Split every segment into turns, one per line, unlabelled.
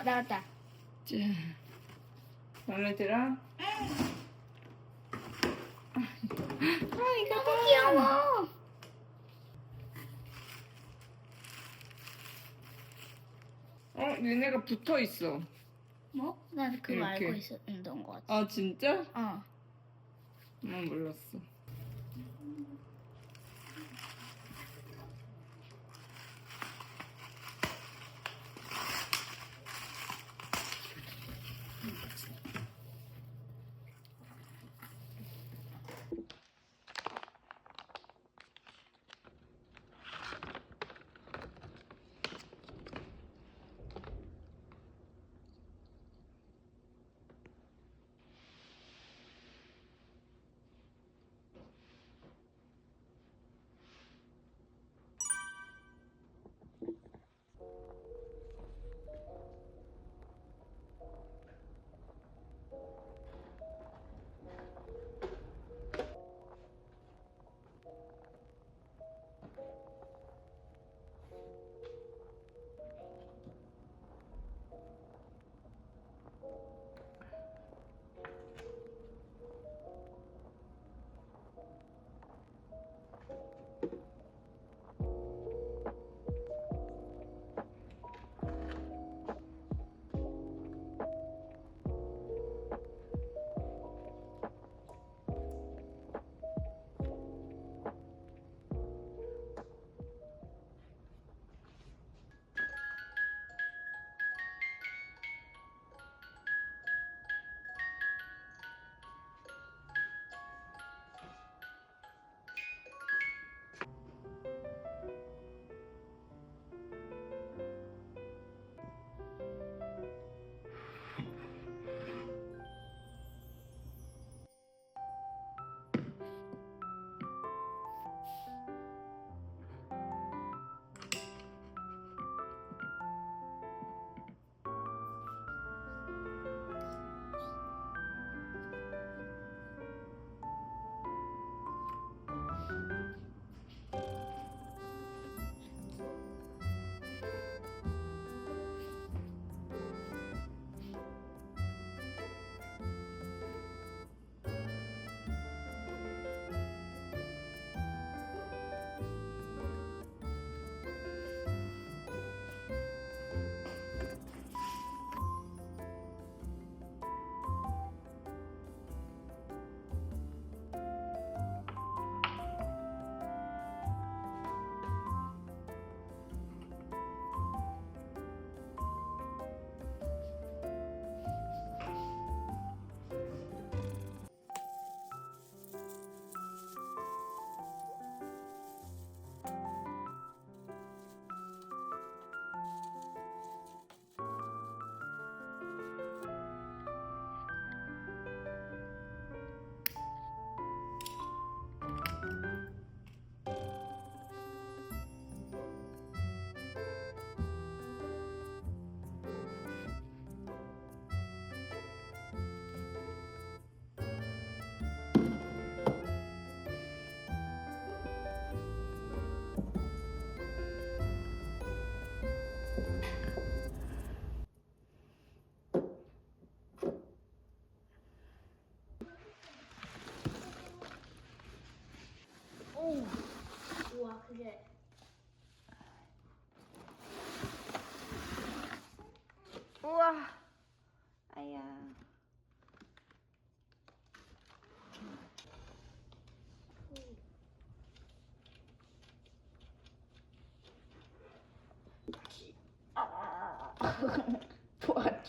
어 나왔다.
자, 마음에 들어?
아 이거 너무 귀여워.
어, 얘네가 붙어 있어.
뭐? 난 그거
이렇게.
알고 있었던 것 같아.
아, 진짜?
어.
난 몰랐어.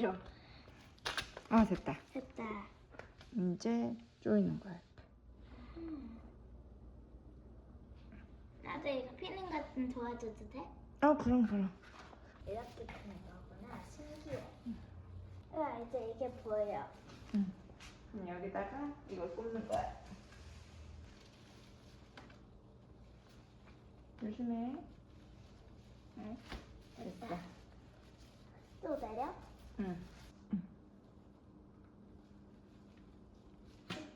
도왔죠. 아, 됐다.
됐다.
이제 조이는 거야.
나도 이거 피는 같은 도와줘도 돼?
아, 그럼, 그럼.
이렇게 피는 거구나. 신기해. 와 이제 이게 보여.
응. 그럼 여기다가 이걸 꽂는 거야. 조심해. 네. 됐어.
또 내려?
응.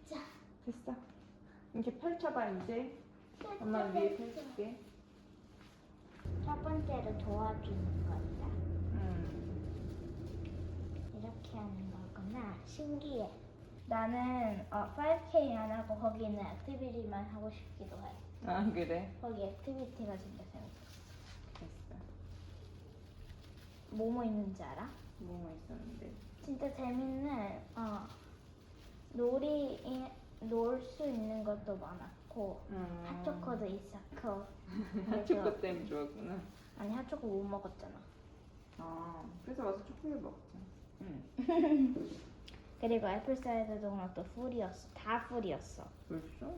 자.
됐어. 이렇게 펼쳐봐, 이제. 엄마 위에 펼칠게.
첫 번째로 도와주는 거다.
응.
이렇게 하는 거구나. 신기해. 나는 어, 5K 안 하고 거기는 액티비티만 하고 싶기도 해.
아 그래?
거기 액티비티가 진짜 재밌어.
됐어.
뭐뭐 있는지 알아?
뭐가 있었는데?
진짜 재밌는 어, 놀이 놀 수 있는 것도 많았고
음.
핫초코도 있었고
핫초코 때문에 좋았구나.
아니 핫초코 못 먹었잖아.
아 그래서 와서 초콜릿 먹자. 응.
그리고 애플 사이드 도넛도 풀이었어. 다 풀이었어.
벌써?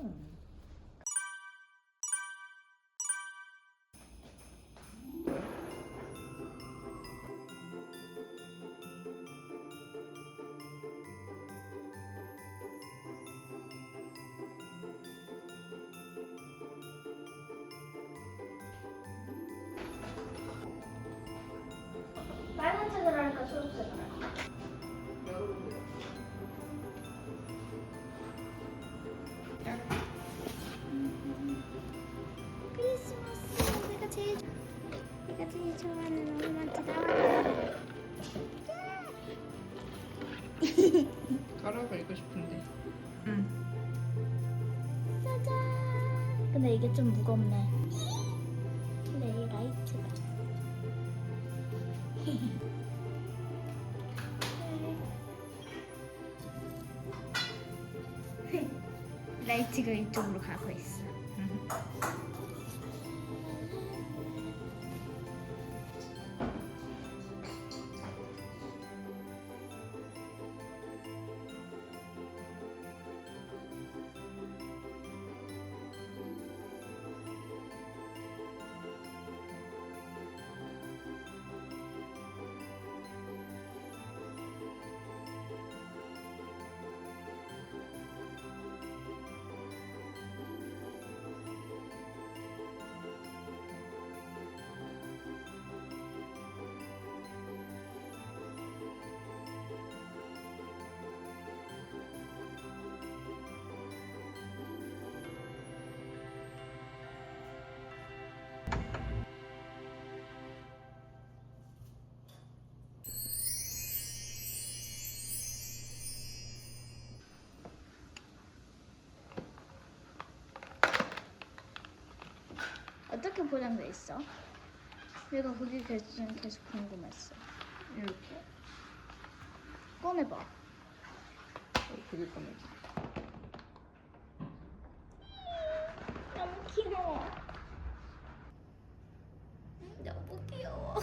제일 좋아하는 오리만트 나왔다.
가라가 읽고 싶은데. 응.
짜잔. 근데 이게 좀 무겁네. 근데 이 라이트가. 라이트가 이쪽으로 가고 있어. 어떻게 포장돼 있어? 내가 그게 계속, 계속 궁금했어.
이렇게.
꺼내봐.
어, 그게 꺼내지.
너무 귀여워. 너무 귀여워.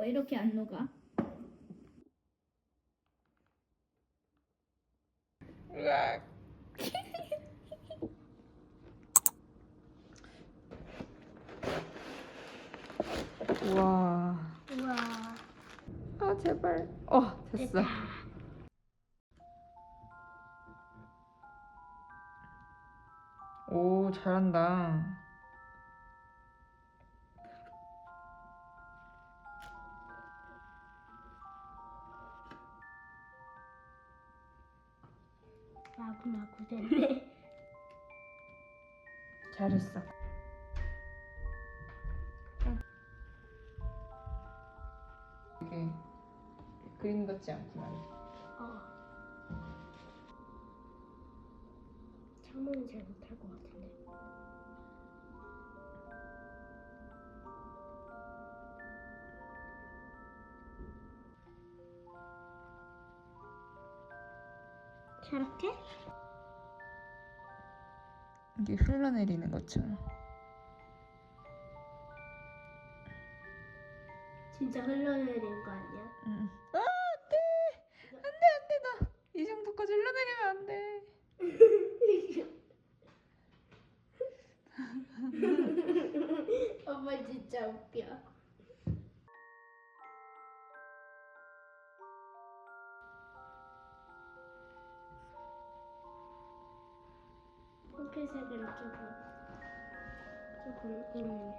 왜 이렇게 안 녹아?
우와.
우와.
아 제발. 어 됐어. 오 잘한다.
마구마구 됐네.
잘했어. 이게 그림 같지 않구만.
어. 창문은 잘 못할 것 같은데. 저렇게?
이게 흘러내리는 것처럼.
진짜 흘러내리는 거 아니야?
응. 아 안 돼 안 돼 안 돼 나 이 정도까지 흘러내리면 안 돼.
엄마 진짜 웃겨. 핑크색으로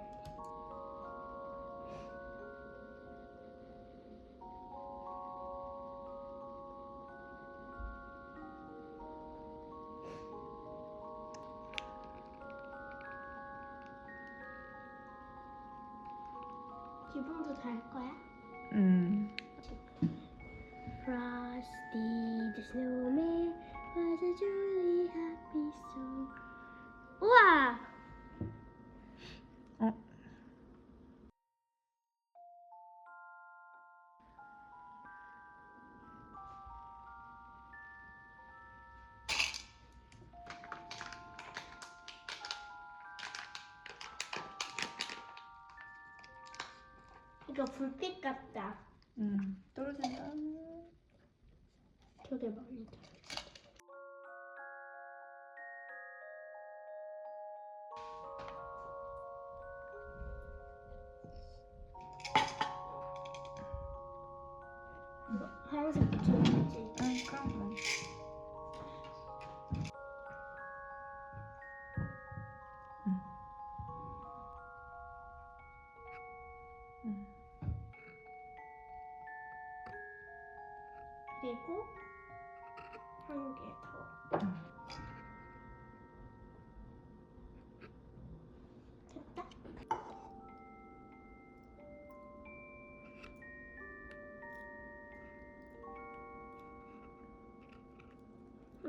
이거 불빛 같다.
음. 떨어진다.
되게 많이 다 뭐,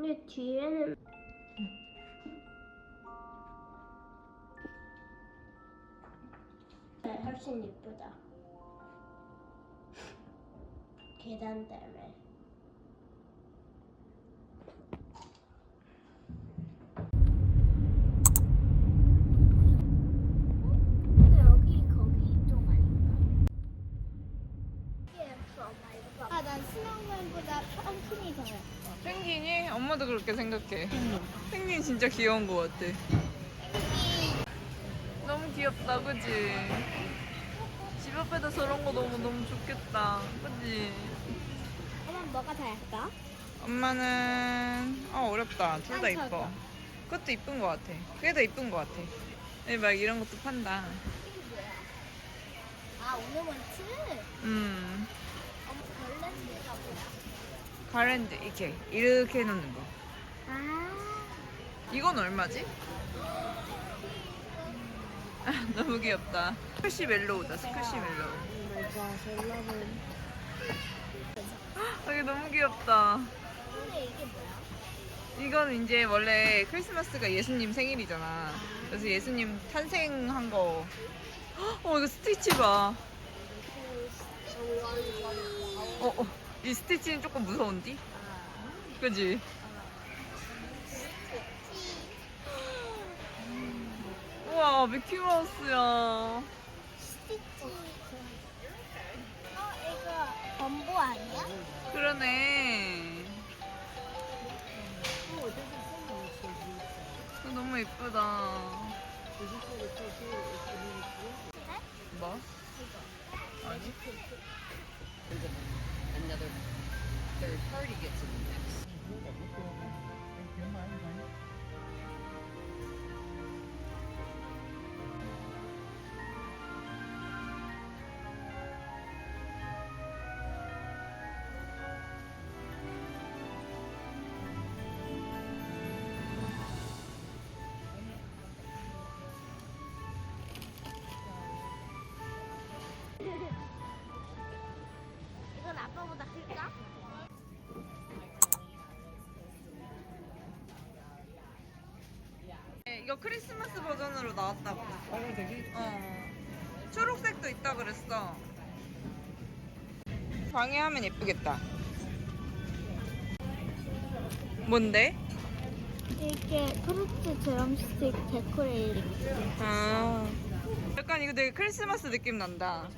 근데 뒤에는 네, 훨씬 예쁘다. 계단 때문에. 아, 난 스노우맨보다 펌킨이 더 예뻐.
펭귄이? 엄마도 그렇게 생각해. 펭귄 진짜 귀여운 것 같아. 너무 귀엽다, 그지? 집 앞에다 저런 거 너무 너무 좋겠다, 그지?
엄마 뭐가 더 예뻐?
엄마는 어 어렵다.
둘다난
이뻐. 그것도 이쁜 것 같아. 그게 더 이쁜 것 같아. 여기 막 이런 것도 판다.
아?
음,
엄마 걸렌드가 뭐야?
가랜드 이렇게 이렇게 해놓는 거.
아,
이건 얼마지? 아, 너무 귀엽다. 스쿼시 멜로우다. 스쿼시 멜로우. 아, 이게 너무 귀엽다. 이건 이제 원래 크리스마스가 예수님 생일이잖아. 그래서 예수님 탄생한 거. 헉, 어, 이거 스티치 봐. 어, 어. 이 스티치는 조금 무서운디? 그지? 우와, 미키마우스야.
스티치. 어, 이거 범보 아니야?
그러네. 이거 너무 예쁘다. 뭐? 아니?
Another third party gets in the mix.
이거 크리스마스 버전으로 나왔다고.
빨간색이?
어. 초록색도 있다 그랬어. 방에 하면 예쁘겠다. 뭔데?
이게 프루트 드럼스틱 데코레이팅.
아. 약간 이거 되게 크리스마스 느낌 난다.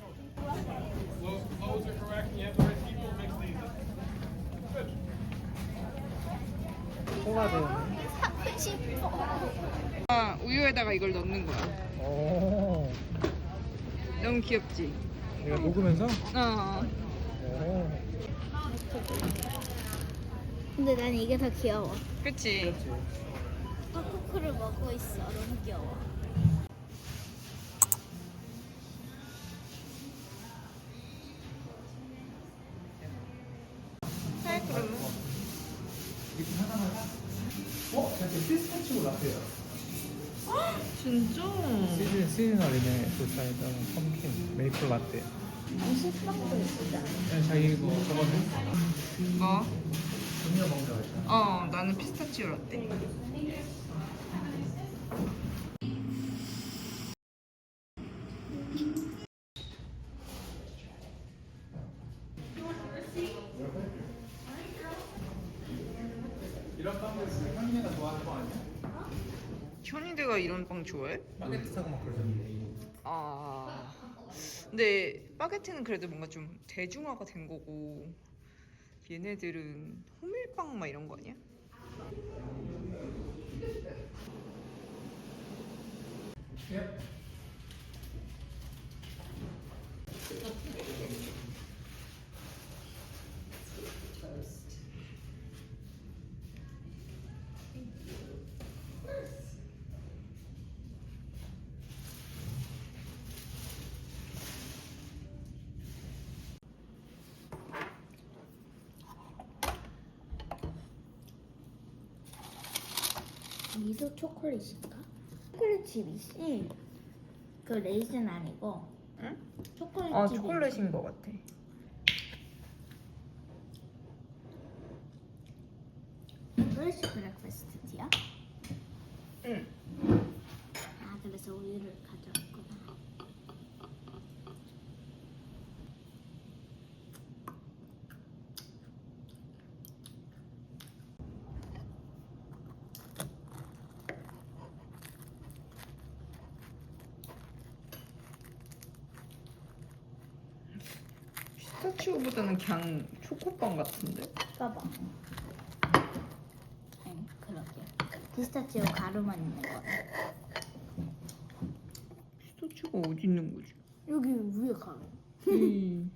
통화되네.
사고 싶어.
아, 우유에다가 이걸 넣는 거야.
오.
너무 귀엽지?
내가 녹으면서?
어.
오.
근데 난 이게 더 귀여워.
그치?
그렇지.
팝코크를 먹고 있어. 너무 귀여워.
시즌 그 사이다 펌킨 메이플 라떼
식빵도 있잖아.
그냥 자기 뭐 저거는
뭐?
음료 먹는 거 같아
어 나는 피스타치오 라떼
이런 빵들 현이가 좋아하는 거 아니야?
현이대가 이런 빵 좋아해?
바게트 사고 막 그러던데
아 근데 바게트는 그래도 뭔가 좀 대중화가 된 거고 얘네들은 호밀빵 막 이런 거 아니야?
미소 초콜릿인가? 초콜릿 칩이지. 그 레이즌 아니고.
응?
초콜릿
아
칩이.
초콜릿인 거 같아
프레시 브렉퍼스트 티야?
응
아 그래서 우유를 가
피스타치오보다는 그냥 초코빵 같은데
봐봐. 응, 그러게. 피스타치오 가루만 있는 거네.
피스타치오가 어디 있는 거지?
여기 위에 가루.
음.